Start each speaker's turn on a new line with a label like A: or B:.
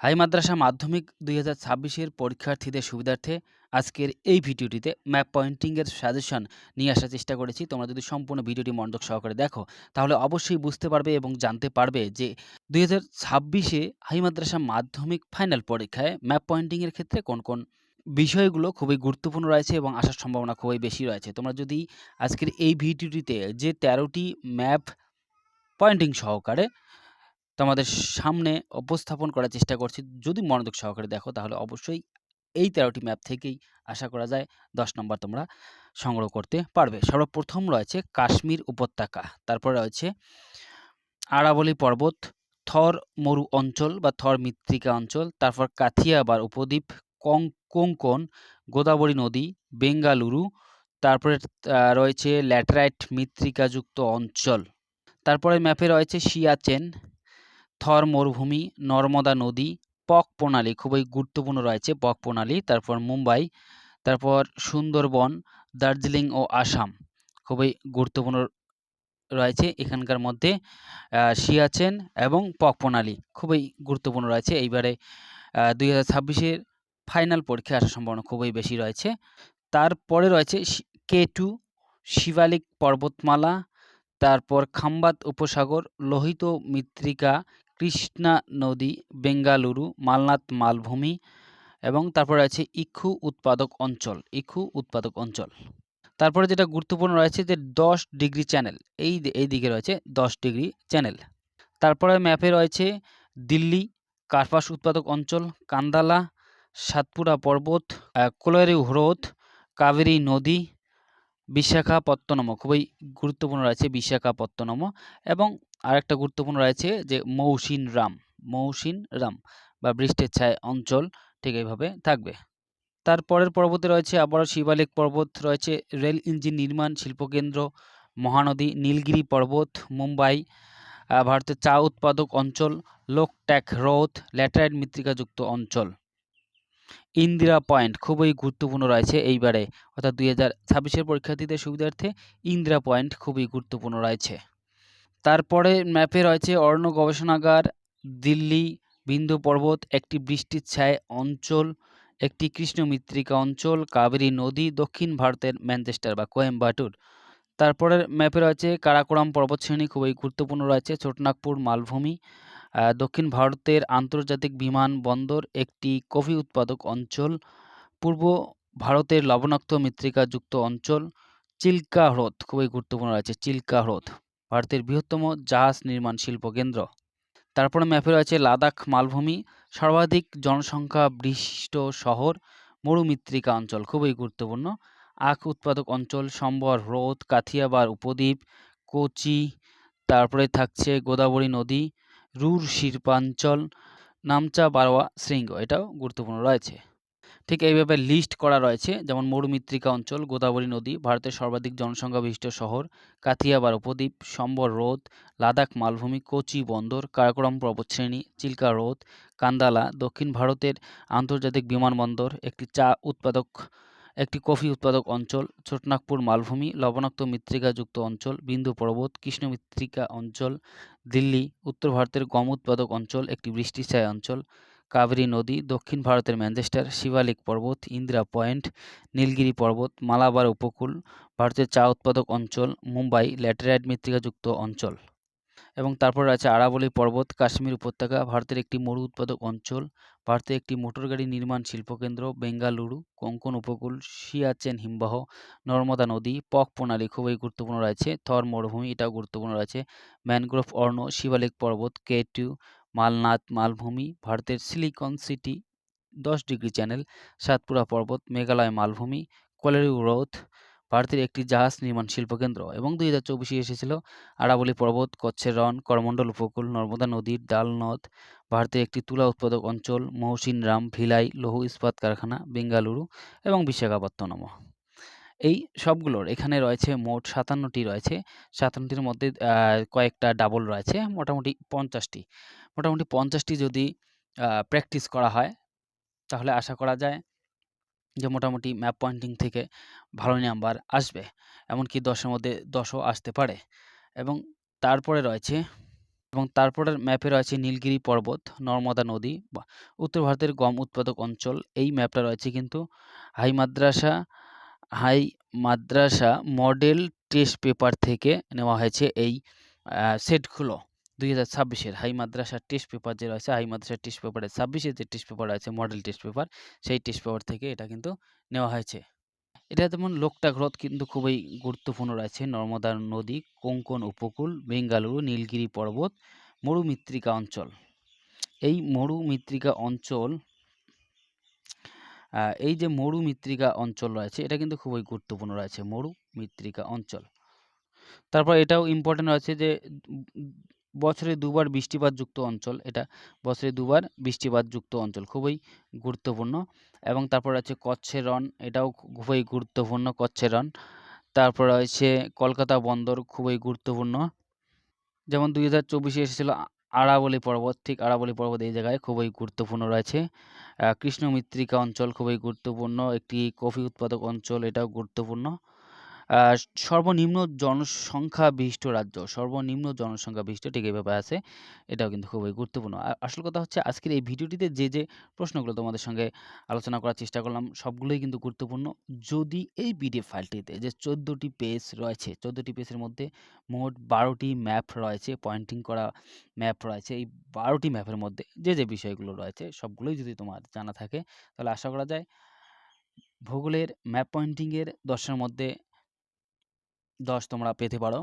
A: High মাদ্রাসা মাধ্যমিক দুই হাজার ছাব্বিশের পরীক্ষার্থীদের সুবিধার্থে আজকের এই ভিডিওটিতে ম্যাপ পয়েন্টিংয়ের সাজেশন নিয়ে আসার চেষ্টা করেছি। তোমরা যদি সম্পূর্ণ ভিডিওটি মনোযোগ সহকারে দেখো, তাহলে অবশ্যই বুঝতে পারবে এবং জানতে পারবে যে দুই হাজার ছাব্বিশে হাই মাদ্রাসা মাধ্যমিক ফাইনাল পরীক্ষায় ম্যাপ পয়েন্টিংয়ের ক্ষেত্রে কোন কোন বিষয়গুলো খুবই গুরুত্বপূর্ণ রয়েছে এবং আসার সম্ভাবনা খুবই বেশি রয়েছে। তোমরা যদি আজকের এই ভিডিওটিতে যে তেরোটি ম্যাপ পয়েন্টিং সহকারে তোমাদের সামনে উপস্থাপন করার চেষ্টা করছি। যদি মনোযোগ সহকারে দেখো, তাহলে অবশ্যই এই তেরোটি ম্যাপ থেকেই আশা করা যায় দশ নম্বর তোমরা সংগ্রহ করতে পারবে। সর্বপ্রথম রয়েছে কাশ্মীর উপত্যকা। তারপর রয়েছে আরাবলি পর্বত, থর মরু অঞ্চল বা থর মৃত্তিকা অঞ্চল, তারপর কাথিয়াবার উপদ্বীপ, কং, কোঙ্কন, গোদাবরী নদী, বেঙ্গালুরু, তারপরে রয়েছে ল্যাটেরাইট মৃত্তিকাযুক্ত অঞ্চল। তারপরে ম্যাপে রয়েছে সিয়াচেন থর মরুভূমি, নর্মদা নদী, পক প্রণালী খুবই গুরুত্বপূর্ণ রয়েছে পক প্রণালী, তারপর মুম্বাই, তারপর সুন্দরবন, দার্জিলিং ও আসাম খুবই গুরুত্বপূর্ণ রয়েছে এখানকার মধ্যে। সিয়াচেন এবং পক প্রণালী খুবই গুরুত্বপূর্ণ রয়েছে। এইবারে দুই হাজার ছাব্বিশের ফাইনাল পরীক্ষায় আসার সম্ভাবনা খুবই বেশি রয়েছে। তারপরে রয়েছে কে টু শিবালিক পর্বতমালা, তারপর খাম্বাত উপসাগর, লোহিত মৃত্তিকা কৃষ্ণা নদী, বেঙ্গালুরু, মালনাথ মালভূমি এবং তারপরে আছে ইক্ষু উৎপাদক অঞ্চল ইক্ষু উৎপাদক অঞ্চল। তারপরে যেটা গুরুত্বপূর্ণ রয়েছে যে দশ ডিগ্রি চ্যানেল, এই এই দিকে রয়েছে দশ ডিগ্রি চ্যানেল। তারপরে ম্যাপে রয়েছে দিল্লি, কার্পাস উৎপাদক অঞ্চল, কান্দালা, সাতপুরা পর্বত কোলারি হ্রদ, কাবেরী নদী বিশাখাপত্তনম, খুবই গুরুত্বপূর্ণ রয়েছে বিশাখাপত্তনম এবং আরেকটা গুরুত্বপূর্ণ রয়েছে যে মৌসিন রাম মৌসিন রাম বা বৃষ্টির ছায় অঞ্চল ঠিক এইভাবে থাকবে। তারপরের পর্বতে রয়েছে আবারও শিবালিক পর্বত, রয়েছে রেল ইঞ্জিন নির্মাণ, শিল্পকেন্দ্র, মহানদী, নীলগিরি পর্বত, মুম্বাই ভারতের চা উৎপাদক অঞ্চল লোকট্যাক হ্রদ, ল্যাটারাইট মৃত্তিকাযুক্ত অঞ্চল। ইন্দিরা পয়েন্ট খুবই গুরুত্বপূর্ণ রয়েছে এইবারে। অর্থাৎ দুই হাজার ছাব্বিশের পরীক্ষার্থীদের সুবিধার্থে ইন্দিরা পয়েন্ট খুবই গুরুত্বপূর্ণ রয়েছে। তারপরে ম্যাপে রয়েছে অরণ্য গবেষণাগার, দিল্লি, বিন্দু পর্বত, একটি বৃষ্টির ছায় অঞ্চল, একটি কৃষ্ণ মৃত্তিকা অঞ্চল, কাবেরী নদী, দক্ষিণ ভারতের ম্যানচেস্টার বা কোয়েম্বাটুর। তারপরের ম্যাপে রয়েছে কারাকোরাম পর্বতশ্রেণী খুবই গুরুত্বপূর্ণ রয়েছে, ছোটনাগপুর, মালভূমি। দক্ষিণ ভারতের আন্তর্জাতিক বিমানবন্দর একটি কফি উৎপাদক অঞ্চল, পূর্ব ভারতের লবণাক্ত মৃত্তিকাযুক্ত অঞ্চল, চিল্কা হ্রদ, খুবই গুরুত্বপূর্ণ রয়েছে, চিল্কা হ্রদ, ভারতের বৃহত্তম জাহাজ নির্মাণ শিল্প কেন্দ্র। তারপরে ম্যাপে রয়েছে লাদাখ মালভূমি, সর্বাধিক জনসংখ্যা বিশিষ্ট শহর মরুমৃত্তিকা অঞ্চল, খুবই গুরুত্বপূর্ণ। আখ উৎপাদক অঞ্চল, সম্বর হ্রদ, কাথিয়াবার উপদ্বীপ, কোচি, তারপরে থাকছে গোদাবরী নদী রুর শিল্পাঞ্চল নামচা বারোয়া শৃঙ্গ, এটাও গুরুত্বপূর্ণ রয়েছে। ঠিক এইভাবে লিস্ট করা রয়েছে, যেমন মরুমৃত্তিকা অঞ্চল, গোদাবরী নদী, ভারতের সর্বাধিক জনসংখ্যা বিশিষ্ট শহর কাথিয়াবার উপদ্বীপ, সম্বর হ্রদ লাদাখ মালভূমি, কোচি বন্দর, কারাকোরাম পর্বতশ্রেণী চিল্কা হ্রদ কান্দালা, দক্ষিণ ভারতের আন্তর্জাতিক বিমানবন্দর, একটি চা উৎপাদক একটি কফি উৎপাদক অঞ্চল, ছোটনাগপুর মালভূমি, লবণাক্ত মৃত্তিকাযুক্ত অঞ্চল, বিন্দু পর্বত, কৃষ্ণ মৃত্তিকা অঞ্চল, দিল্লি, উত্তর ভারতের গম উৎপাদক অঞ্চল, একটি বৃষ্টিছায়া অঞ্চল, কাবেরী নদী, দক্ষিণ ভারতের ম্যানচেস্টার, শিবালিক পর্বত, ইন্দিরা পয়েন্ট, নীলগিরি পর্বত, মালাবার উপকূল, ভারতের চা উৎপাদক অঞ্চল, মুম্বাই, ল্যাটেরাইট মৃত্তিকাযুক্ত অঞ্চল। এবং তারপর আছে আরাবলী পর্বত, কাশ্মীর উপত্যকা, ভারতের একটি মরু উৎপাদক অঞ্চল ভারতের একটি মোটরগাড়ি নির্মাণ শিল্পকেন্দ্র, বেঙ্গালুরু, কোঙ্কন উপকূল সিয়াচেন হিমবাহ, নর্মদা নদী, পক প্রণালী খুবই গুরুত্বপূর্ণ রয়েছে, থর মরুভূমি এটাও গুরুত্বপূর্ণ রয়েছে, ম্যানগ্রোভ অর্ণ, শিবালিক পর্বত কে টু মালনাথ মালভূমি, ভারতের সিলিকন সিটি, দশ ডিগ্রি চ্যানেল, সাতপুরা পর্বত, মেঘালয় মালভূমি, কোলেরু হ্রদ ভারতের একটি জাহাজ নির্মাণ শিল্পকেন্দ্র এবং দুই হাজার চব্বিশে এসেছিল আরাবলি পর্বত, কচ্ছের রন করমণ্ডল উপকূল, নর্মদা নদীর ডাল নদ, ভারতের একটি তুলা উৎপাদক অঞ্চল, মহসিন রাম, ভিলাই, লৌহ ইস্পাত কারখানা, বেঙ্গালুরু এবং বিশাখাপত্তনম। এই সবগুলোর এখানে রয়েছে মোট সাতান্নটি রয়েছে। সাতান্নটির মধ্যে কয়েকটা ডাবল রয়েছে, মোটামুটি পঞ্চাশটি। মোটামুটি পঞ্চাশটি যদি প্র্যাকটিস করা হয়, তাহলে আশা করা যায় যে মোটামুটি ম্যাপ পয়েন্টিং থেকে ভালো নাম্বার আসবে। এমনকি দশের মধ্যে দশও আসতে পারে। এবং তারপরে রয়েছে এবং তারপরের ম্যাপে রয়েছে নীলগিরি পর্বত, নর্মদা নদী, উত্তর ভারতের গম উৎপাদক অঞ্চল। এই ম্যাপটা রয়েছে কিন্তু high Madrasah high Madrasah model test paper থেকে নেওয়া হয়েছে এই আ সেটগুলো। ২০২৬ এর হাই মাদ্রাসার টেস্ট পেপার যে রয়েছে, হাই মাদ্রাসার টেস্ট পেপারের ২৬ এর যে টেস্ট পেপার আছে মডেল টেস্ট পেপার, সেই টেস্ট পেপার থেকে এটা কিন্তু নেওয়া হয়েছে। এটা যেমন লোকটাক হ্রদ কিন্তু খুবই গুরুত্বপূর্ণ রয়েছে। নর্মদা নদী, কোঙ্কন উপকূল, বেঙ্গালুরু, নীলগিরি পর্বত, মরুমৃত্তিকা অঞ্চল। এই মরুমৃত্তিকা অঞ্চল এই যে মরুমৃত্তিকা অঞ্চল রয়েছে এটা কিন্তু খুবই গুরুত্বপূর্ণ রয়েছে, মরুমৃত্তিকা অঞ্চল। তারপর এটাও ইম্পোর্টেন্ট রয়েছে যে বছরে দুবার বৃষ্টিপাতযুক্ত অঞ্চল এটা। বছরে দুবার বৃষ্টিপাতযুক্ত অঞ্চল খুবই গুরুত্বপূর্ণ এবং তারপর আছে কচ্ছের রণ এটাও খুবই গুরুত্বপূর্ণ কচ্ছের রণ। তারপর আছে কলকাতা বন্দর খুবই গুরুত্বপূর্ণ। যেমন ২০২৪ এ এসেছিল আ আরাবলী পর্বত, ঠিক আরাবলী পর্বত এই জায়গায় খুবই গুরুত্বপূর্ণ রয়েছে। আ কৃষ্ণ মৃত্তিকা অঞ্চল খুবই গুরুত্বপূর্ণ। একটি কফি উৎপাদক অঞ্চল এটাও গুরুত্বপূর্ণ। সর্বনিম্ন জনসংখ্যা বিশিষ্ট রাজ্য, সর্বনিম্ন জনসংখ্যা বিশিষ্ট ঠিক এভাবে আছে। এটাও কিন্তু খুবই গুরুত্বপূর্ণ। আসল কথা হচ্ছে আজকের এই ভিডিওটিতে যে, যে প্রশ্নগুলো তোমাদের সঙ্গে আলোচনা করার চেষ্টা করলাম সবগুলোই কিন্তু গুরুত্বপূর্ণ। যদি এই পিডিএফ ফাইলটিতে যে চোদ্দোটি পেজ রয়েছে, চোদ্দোটি পেজের মধ্যে মোট বারোটি ম্যাপ রয়েছে, পয়েন্টিং করা ম্যাপ রয়েছে। এই বারোটি ম্যাপের মধ্যে যে, যে বিষয়গুলো রয়েছে সবগুলোই যদি তোমার জানা থাকে তাহলে আশা করা যায় ভূগোলের ম্যাপ পয়েন্টিংয়ের দশের মধ্যে ১০ তোমরা পেতে পারো।